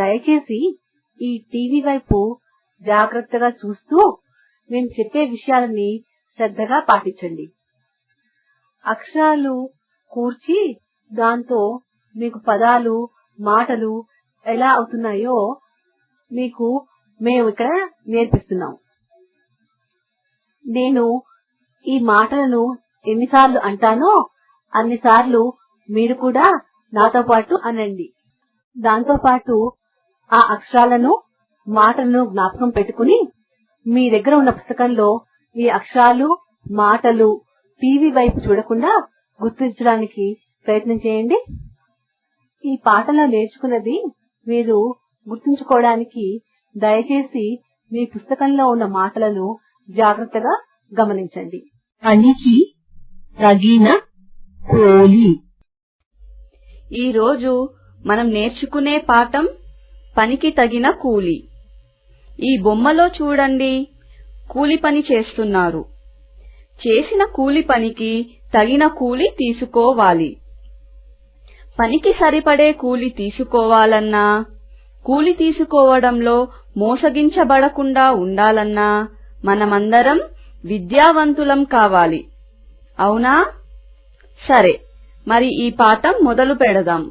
దయచేసి ఈ టీవీ వైపు జాగ్రత్తగా చూస్తూ మేము చెప్పే విషయాలని శ్రద్ధగా పాటించండి. అక్షరాలు కూర్చి దాంతో మీకు పదాలు మాటలు ఎలా అవుతున్నాయో మీకు మేము ఇక్కడ నేర్పిస్తున్నాం. నేను ఈ మాటలను ఎన్నిసార్లు అంటానో అన్నిసార్లు మీరు కూడా నాతో పాటు అనండి. దాంతో పాటు ఆ అక్షరాలను మాటలను జ్ఞాపకం పెట్టుకుని మీ దగ్గర ఉన్న పుస్తకంలో ఈ అక్షరాలు మాటలు టీవీ వైపు చూడకుండా గుర్తించడానికి ప్రయత్నం చేయండి. ఈ పాటలో నేర్చుకున్నది మీరు గుర్తుంచుకోవడానికి దయచేసి మీ పుస్తకంలో ఉన్న మాటలను జాగ్రత్తగా గమనించండి. పనికి తగిన కూలి ఈ రోజు మనం నేర్చుకునే పాఠం పనికి తగిన కూలి. ఈ బొమ్మలో చూడండి. కూలి పని చేస్తున్నారు. చేసిన కూలి పనికి తగిన కూలి తీసుకోవాలి. పనికి సరిపడే కూలి తీసుకోవాలన్నా కూలి తీసుకోవడంలో మోసగించబడకుండా ఉండాలన్నా మనమందరం విద్యావంతులం కావాలి. అవునా? సరే. మరి ఈ పాఠం మొదలు పెడదాం.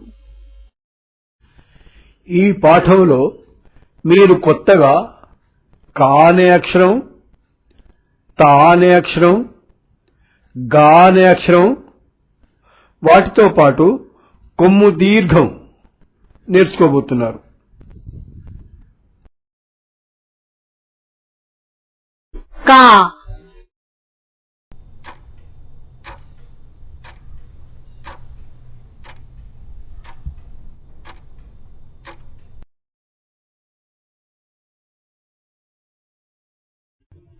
ఈ పాఠంలో మీరు కొత్తగా కా అనే అక్షరం తా అనే అక్షరం గా అనే అక్షరం వాటితో పాటు కొమ్ము దీర్ఘం నేర్చుకోబోతున్నారు. కా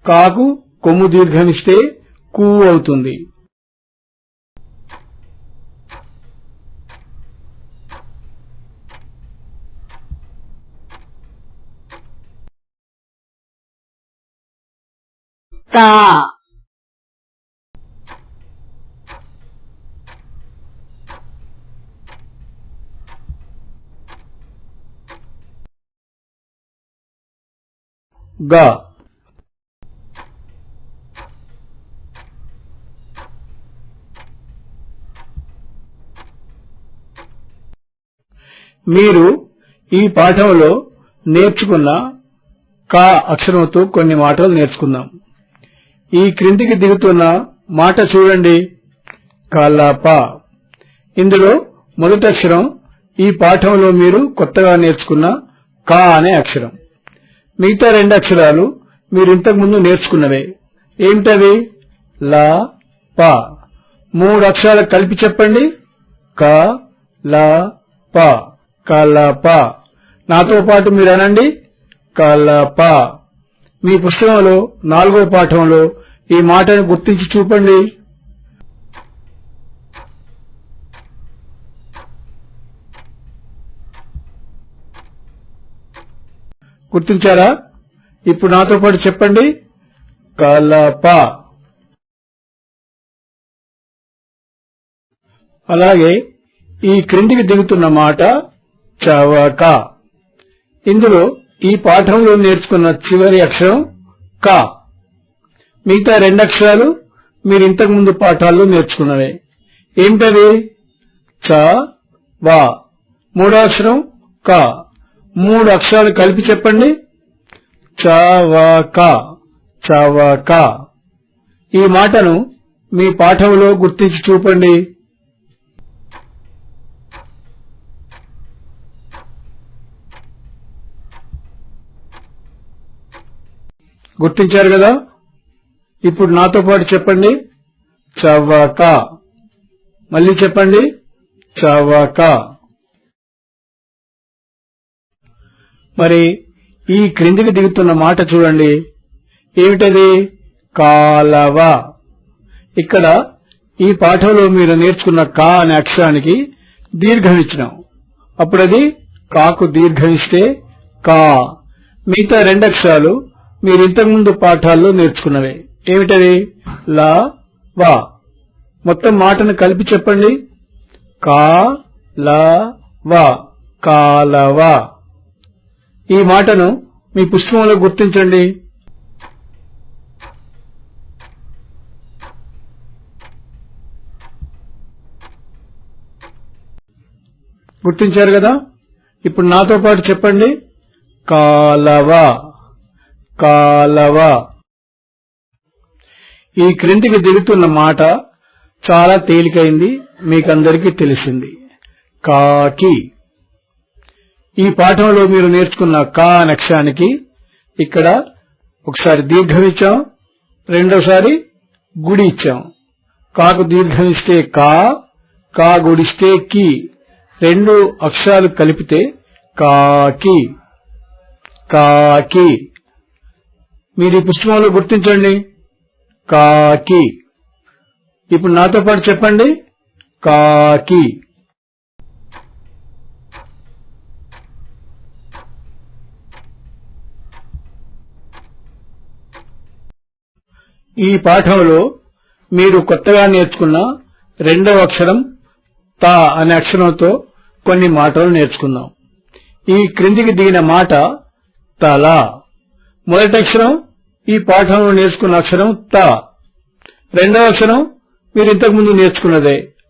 కాకు కొమ్ము దీర్ఘమిస్తే కూ. అవుతుంది గా. మీరు ఈ పాఠంలో నేర్చుకున్న కా అక్షరంతో కొన్ని మాటలు నేర్చుకుందాం. ఈ క్రిందికి దిగుతున్న మాట చూడండి. కలప. ఇందులో మొదటి అక్షరం ఈ పాఠంలో మీరు కొత్తగా నేర్చుకున్న కా అనే అక్షరం. మిగతా రెండు అక్షరాలు మీరు ఇంతకుముందు నేర్చుకున్నవే. ఏమిటవి? లా ప. మూడు అక్షరాలు కలిపి చెప్పండి. క ల ప. కలప. నాతో పాటు మీరు అనండి కలప. మీ పుస్తకంలో నాలుగో పాఠంలో ఈ మాటను గుర్తించి చూపండి. గుర్తించారా? ఇప్పుడు నాతో పాటు చెప్పండి. కలప. అలాగే ఈ క్రిందికి దిగుతున్న మాట చవక. ఇందులో ఈ పాఠంలో నేర్చుకున్న చివరి అక్షరం క. మిగతా రెండు అక్షరాలు మీరు ఇంతకు ముందు పాఠాల్లో నేర్చుకున్నవే. ఏమిటవి చ వా. మూడో అక్షరం క. మూడు అక్షరాలు కలిపి చెప్పండి. చవక. చవక. ఈ మాటను మీ పాఠంలో గుర్తించి చూపండి. గుర్తించారు కదా? ఇప్పుడు నాతో పాటు చెప్పండి. చవక. మళ్ళీ చెప్పండి. చవక. మరి ఈ క్రిందికి దిగుతున్న మాట చూడండి. ఏమిటది? కాలవ. ఇక్కడ ఈ పాఠంలో మీరు నేర్చుకున్న కా అనే అక్షరానికి దీర్ఘం ఇచ్చినాం కాకు దీర్ఘం ఇస్తే కా. మిగతా రెండు అక్షరాలు మీరు ఇంతకుముందు పాఠాల్లో నేర్చుకున్నవే. ఏమిటది లా వా. మొత్తం మాటను కలిపి చెప్పండి. కా లా వా. కాలవ. ఈ మాటను మీ పుష్పంలో గుర్తించండి. గుర్తించారు కదా? ఇప్పుడు నాతో పాటు చెప్పండి. కాలవ. కాలవ. ఈ క్రిందికి దిగుతున్న మాట చాలా తేలికైంది మీకందరికీ తెలిసింది. కాకి. ఈ పాఠంలో మీరు నేర్చుకున్న కా అనే అక్షరానికి ఇక్కడ ఒకసారి దీర్ఘం ఇచ్చాం రెండోసారి గుడి ఇచ్చాం. కాకు దీర్ఘం ఇస్తే కా కా గుడిస్తే కి. రెండు అక్షరాలు కలిపితే కాకి. కాకి. మీరు ఈ పుస్తకంలో గుర్తించండి. కాకి. ఇప్పుడు నాతో పాటు చెప్పండి. కాకి. ఈ పాఠంలో మీరు కొత్తగా నేర్చుకున్న రెండవ అక్షరం తా అనే అక్షరంతో కొన్ని మాటలు నేర్చుకుందాం. ఈ క్రిందికి దిగిన మాట తల. మొదటి అక్షరం ఈ పాఠంలో నేర్చుకున్న అక్షరం త. రెండవ అక్షరం మీరు ఇంతకుముందు నేర్చుకున్నదే.